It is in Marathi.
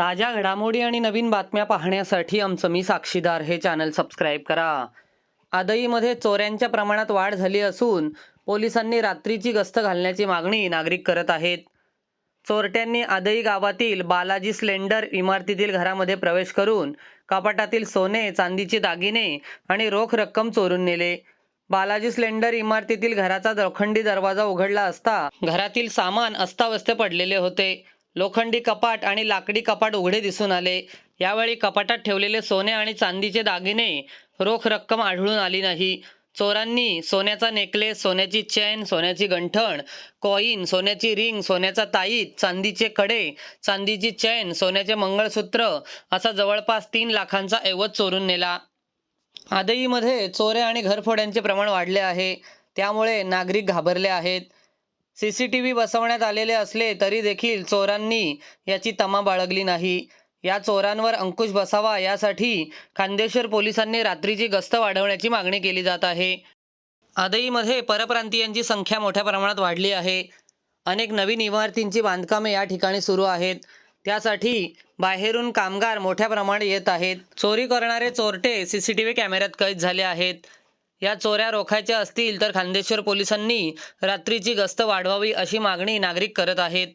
ताज्या घडामोडी आणि नवीन बातम्या पाहण्यासाठी आमचं मी साक्षीदार हे चॅनल सबस्क्राईब करा. आदईमध्ये चोऱ्यांच्या प्रमाणात वाढ झाली असून पोलिसांनी रात्रीची गस्त घालण्याची मागणी नागरिक करत आहेत. चोरट्यांनी आदई गावातील बालाजी स्लेंडर इमारतीतील घरामध्ये प्रवेश करून कपाटातील सोने चांदीचे दागिने आणि रोख रक्कम चोरून नेले. बालाजी स्लेंडर इमारतीतील घराचा लोखंडी दरवाजा उघडला असता घरातील सामान अस्ताव्यस्त पडलेले होते. लोखंडी कपाट आणि लाकडी कपाट उघडे दिसून आले. यावेळी कपाटात ठेवलेले सोने आणि चांदीचे दागिने रोख रक्कम आढळून आली नाही. चोरांनी सोन्याचा नेकलेस सोन्याची चेन सोन्याची गंठण कॉईन सोन्याची रिंग सोन्याचा ताईत चांदीचे कडे चांदीची चेन सोन्याचे मंगळसूत्र असा जवळपास तीन लाखांचा ऐवज चोरून नेला. आदईमध्ये चोऱ्या आणि घरफोड्यांचे प्रमाण वाढले आहे. त्यामुळे नागरिक घाबरले आहेत. सी सी टी व्ही बसवण्यात आलेले असले तरी देखील चोरांनी याची तमा बाळगली नाही. या चोरांवर अंकुश बसावा यासाठी खांदेश्वर पोलिसांनी रात्रीची गस्त वाढवण्याची मागणी केली जात आहे. आदईमध्ये परप्रांतीयांची संख्या मोठ्या प्रमाणात वाढली आहे. अनेक नवीन इमारतींची बांधकामे या ठिकाणी सुरू आहेत. त्यासाठी बाहेरून कामगार मोठ्या प्रमाणात येत आहेत. चोरी करणारे चोरटे सीसीटीव्ही कॅमेऱ्यात कैद झाले आहेत. या चोऱ्या रोखायच्या असतील तर खांदेश्वर पोलिसांनी रात्रीची गस्त वाढवावी अशी मागणी नागरिक करत आहेत.